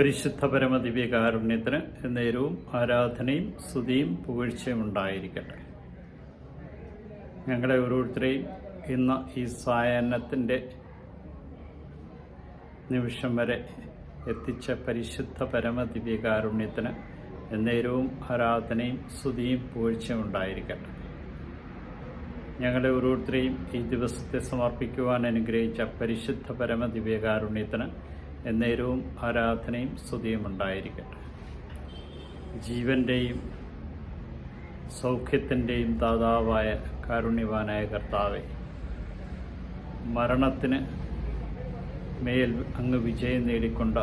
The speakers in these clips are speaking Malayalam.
പരിശുദ്ധ പരമദിവ്യകാരുണ്യത്തിന് എന്നേരവും ആരാധനയും സ്തുതിയും പുകഴ്ചയും ഉണ്ടായിരിക്കട്ടെ. ഞങ്ങളെ ഓരോരുത്തരെയും ഇന്ന് ഈ സായാഹ്നത്തിന്റെ നിമിഷം വരെ എത്തിച്ച പരിശുദ്ധ പരമദിവ്യകാരുണ്യത്തിന് എന്നേരവും ആരാധനയും സ്തുതിയും പുകഴ്ചയും ഉണ്ടായിരിക്കട്ടെ. ഞങ്ങളെ ഓരോരുത്തരെയും ഈ ദിവസത്തെ സമർപ്പിക്കുവാൻ അനുഗ്രഹിച്ച പരിശുദ്ധ പരമദിവ്യകാരുണ്യത്തിന് എന്നേരവും ആരാധനയും സ്തുതിയും ഉണ്ടായിരിക്കട്ടെ. ജീവന്റെയും സൗഖ്യത്തിന്റെയും ദാതാവായ കാരുണ്യവാനായ കർത്താവെ മരണത്തിന് മേൽ അങ്ങ് വിജയം നേടിക്കൊണ്ട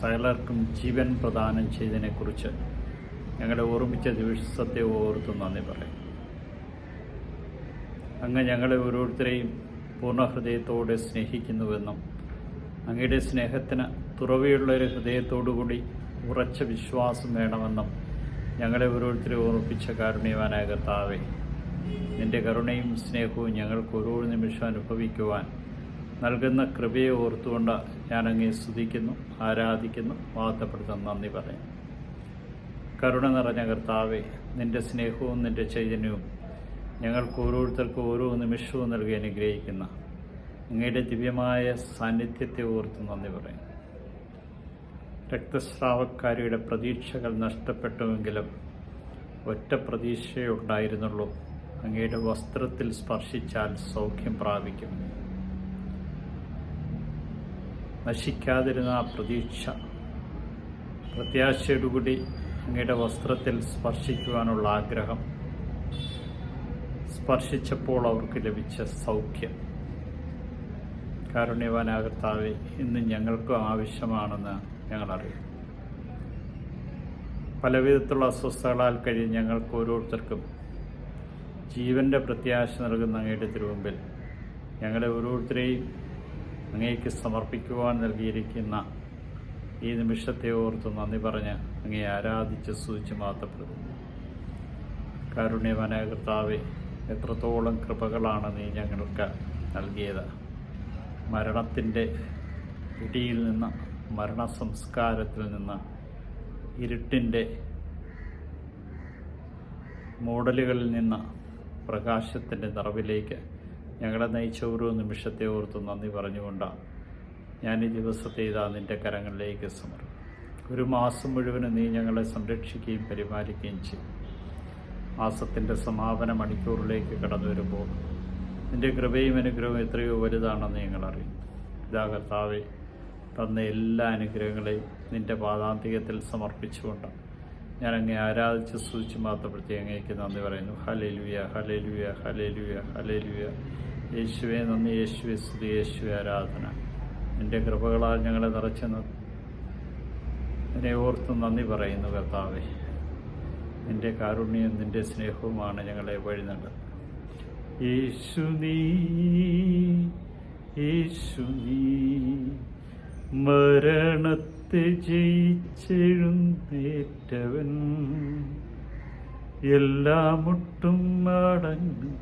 സകലർക്കും ജീവൻ പ്രദാനം ചെയ്തതിനെക്കുറിച്ച് ഞങ്ങളെ ഓർമ്മിച്ച ദിവസത്തെ ഓർത്തു നന്ദി പറയും. അങ്ങ് ഞങ്ങളെ ഓരോരുത്തരെയും പൂർണഹൃദയത്തോടെ സ്നേഹിക്കുന്നുവെന്നും അങ്ങയുടെ സ്നേഹത്തിന് തുറവിയുള്ള ഒരു ഹൃദയത്തോടുകൂടി ഉറച്ച വിശ്വാസം വേണമെന്നും ഞങ്ങളെ ഓരോരുത്തരെ ഓർമ്മിപ്പിച്ച കാരുണ്യവാനായ കർത്താവെ നിന്റെ കരുണയും സ്നേഹവും ഞങ്ങൾക്ക് ഓരോ നിമിഷം അനുഭവിക്കുവാൻ നൽകുന്ന കൃപയെ ഓർത്തുകൊണ്ട് ഞാൻ അങ്ങേ സ്തുതിക്കുന്നു ആരാധിക്കുന്നു വാർത്തപ്പെടുത്തുന്നു നന്ദി പറയും കരുണ നിറഞ്ഞ കർത്താവെ നിന്റെ സ്നേഹവും നിന്റെ ചൈതന്യവും ഞങ്ങൾക്ക് ഓരോരുത്തർക്കും ഓരോ നിമിഷവും നൽകി അനുഗ്രഹിക്കുന്ന അങ്ങയുടെ ദിവ്യമായ സാന്നിധ്യത്തെ ഓർത്ത് നന്ദി പറയും രക്തസ്രാവക്കാരിയുടെ പ്രതീക്ഷകൾ നഷ്ടപ്പെട്ടുവെങ്കിലും ഒറ്റ പ്രതീക്ഷയേ ഉണ്ടായിരുന്നുള്ളൂ. അങ്ങയുടെ വസ്ത്രത്തിൽ സ്പർശിച്ചാൽ സൗഖ്യം പ്രാപിക്കും. നശിക്കാതിരുന്ന ആ പ്രതീക്ഷ പ്രത്യാശയോടുകൂടി അങ്ങയുടെ വസ്ത്രത്തിൽ സ്പർശിക്കുവാനുള്ള ആഗ്രഹം സ്പർശിച്ചപ്പോൾ അവർക്ക് ലഭിച്ച സൗഖ്യം. കാരുണ്യവാനാകർത്താവെ ഇന്ന് ഞങ്ങൾക്കും ആവശ്യമാണെന്ന് ഞങ്ങളറിയും. പലവിധത്തിലുള്ള അസ്വസ്ഥകളാൽ കഴിയും ഞങ്ങൾക്ക് ഓരോരുത്തർക്കും ജീവന്റെ പ്രത്യാശ നൽകുന്ന അങ്ങയുടെ തിരുമുമ്പിൽ ഞങ്ങളെ ഓരോരുത്തരെയും അങ്ങേക്ക് സമർപ്പിക്കുവാൻ നൽകിയിരിക്കുന്ന ഈ നിമിഷത്തെ ഓർത്ത് നന്ദി പറഞ്ഞ് അങ്ങേ ആരാധിച്ച് സൂചിച്ച് മാത്രപ്പെടുന്നു കാരുണ്യവാനായ കർത്താവെ എത്രത്തോളം കൃപകളാണ് നീ ഞങ്ങൾക്ക് നൽകിയത്. മരണത്തിന്റെ പിടിയിൽ നിന്ന് മരണസംസ്കാരത്തിൽ നിന്ന് ഇരുട്ടിന്റെ മോഡലുകളിൽ നിന്ന് പ്രകാശത്തിന്റെ നിറവിലേക്ക് ഞങ്ങളെ നയിച്ച ഓരോ നിമിഷത്തെ ഓർത്ത് നന്ദി പറഞ്ഞുകൊണ്ടാണ് ഞാൻ ഈ ദിവസത്തെ ഇതാ നിന്റെ കരങ്ങളിലേക്ക് സമർപ്പിക്കും. ഒരു മാസം മുഴുവനും നീ ഞങ്ങളെ സംരക്ഷിക്കുകയും പരിപാലിക്കുകയും ചെയ്യും. മാസത്തിന്റെ സമാപന മണിക്കൂറിലേക്ക് കടന്നു വരുമ്പോൾ നിന്റെ കൃപയും അനുഗ്രഹവും എത്രയോ വലുതാണെന്ന് ഞങ്ങൾ ഞങ്ങളറിയും ഇതാ കർത്താവെ തന്ന എല്ലാ അനുഗ്രഹങ്ങളെയും നിന്റെ പാദാന്തികത്തിൽ സമർപ്പിച്ചുകൊണ്ട് ഞാൻ അങ്ങേ ആരാധിച്ച് സൂചിച്ച് മാത്രപ്പെടുത്തി അങ്ങേക്ക് നന്ദി പറയുന്നു. ഹലേലുയ ഹലേലുയ ഹലേലുയ ഹലേലുയ യേശുവെ നന്ദി. യേശുവെ സ്തുതി. യേശുവെ ആരാധന. നിന്റെ കൃപകളാൽ ഞങ്ങളെ നിറച്ച് എന്നെ ഓർത്ത് നന്ദി പറയുന്നു കർത്താവെ. നിന്റെ കാരുണ്യവും നിന്റെ സ്നേഹവുമാണ് ഞങ്ങളെ വഴി നടത്തുന്നത് യേശു നീ നീ മരണത്തെ ജയിച്ചെഴുന്നേറ്റവൻ. എല്ലാ മുട്ടും അടങ്ങും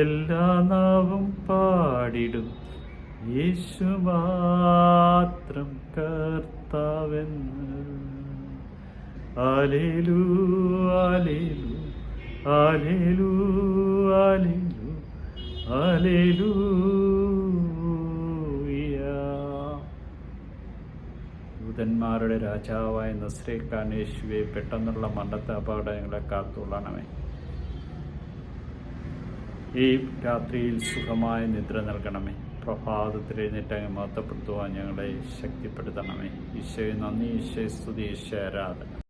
എല്ലാ നാവും പാടിടും. യേശു മാത്രം കർത്താവെന്ന്. ആലേലു ആലേലു ആലേലു ആലേലു ആലേലു ദൂതന്മാരുടെ രാജാവായ നസ്രേഖാനേശുവെ പെട്ടെന്നുള്ള മണ്ടത്തെ അപകടങ്ങളെ കാത്തുകൊള്ളണമേ. ഈ രാത്രിയിൽ സുഖമായ നിദ്ര നൽകണമേ. പ്രഭാതത്തിൽ എഴുന്നേറ്റങ്ങ് മഹത്വപ്പെടുത്തുവാൻ ഞങ്ങളെ ശക്തിപ്പെടുത്തണമേ. ഈശോയെ നന്ദി ഈശോയെ സ്തുതി ഈശോ ആരാധന.